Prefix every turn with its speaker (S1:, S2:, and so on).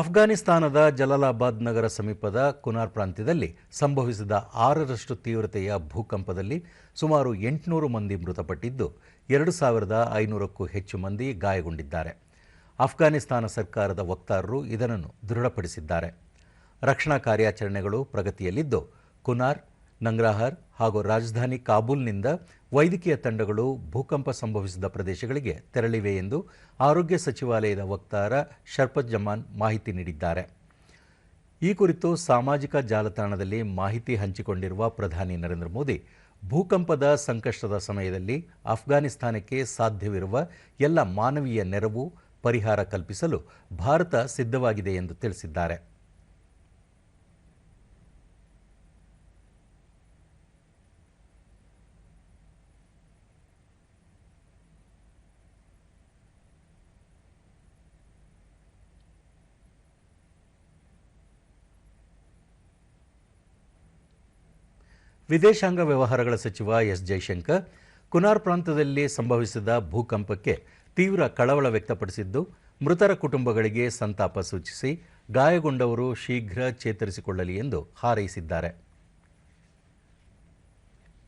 S1: ಅಫ್ಘಾನಿಸ್ತಾನದ ಜಲಾಲಾಬಾದ್ ನಗರ ಸಮೀಪದ ಕುನಾರ್ ಪ್ರಾಂತ್ಯದಲ್ಲಿ ಸಂಭವಿಸಿದ ಆರರಷ್ಟು ತೀವ್ರತೆಯ ಭೂಕಂಪದಲ್ಲಿ ಸುಮಾರು ಎಂಟುನೂರು ಮಂದಿ ಮೃತಪಟ್ಟಿದ್ದು ಎರಡು ಸಾವಿರದ ಐನೂರಕ್ಕೂ ಹೆಚ್ಚು ಮಂದಿ ಗಾಯಗೊಂಡಿದ್ದಾರೆ ಅಫ್ಘಾನಿಸ್ತಾನ ಸರ್ಕಾರದ ವಕ್ತಾರರು ಇದನ್ನು ದೃಢಪಡಿಸಿದ್ದಾರೆ ರಕ್ಷಣಾ ಕಾರ್ಯಾಚರಣೆಗಳು ಪ್ರಗತಿಯಲ್ಲಿದ್ದು ಕುನಾರ್ ನಂಗ್ರಾಹರ್ ಹಾಗೂ ರಾಜಧಾನಿ ಕಾಬೂಲ್ನಿಂದ ವೈದ್ಯಕೀಯ ತಂಡಗಳು ಭೂಕಂಪ ಸಂಭವಿಸಿದ ಪ್ರದೇಶಗಳಿಗೆ ತೆರಳಿವೆ ಎಂದು ಆರೋಗ್ಯ ಸಚಿವಾಲಯದ ವಕ್ತಾರ ಶರ್ಪತ್ ಜಮಾನ್ ಮಾಹಿತಿ ನೀಡಿದ್ದಾರೆ ಈ ಕುರಿತು ಸಾಮಾಜಿಕ ಜಾಲತಾಣದಲ್ಲಿ ಮಾಹಿತಿ ಹಂಚಿಕೊಂಡಿರುವ ಪ್ರಧಾನಿ ನರೇಂದ್ರ ಮೋದಿ ಭೂಕಂಪದ ಸಂಕಷ್ಟದ ಸಮಯದಲ್ಲಿ ಅಫ್ಘಾನಿಸ್ತಾನಕ್ಕೆ ಸಾಧ್ಯವಿರುವ ಎಲ್ಲ ಮಾನವೀಯ ನೆರವು ಪರಿಹಾರ ಕಲ್ಪಿಸಲು ಭಾರತ ಸಿದ್ಧವಾಗಿದೆ ಎಂದು ತಿಳಿಸಿದ್ದಾರೆ
S2: ವಿದೇಶಾಂಗ ವ್ಯವಹಾರಗಳ ಸಚಿವ ಎಸ್ ಜೈಶಂಕರ್ ಕುನಾರ್ ಪ್ರಾಂತದಲ್ಲಿ ಸಂಭವಿಸಿದ ಭೂಕಂಪಕ್ಕೆ ತೀವ್ರ ಕಳವಳ ವ್ಯಕ್ತಪಡಿಸಿದ್ದು ಮೃತರ ಕುಟುಂಬಗಳಿಗೆ ಸಂತಾಪ ಸೂಚಿಸಿ ಗಾಯಗೊಂಡವರು ಶೀಘ್ರ ಚೇತರಿಸಿಕೊಳ್ಳಲಿ ಎಂದು ಹಾರೈಸಿದ್ದಾರೆ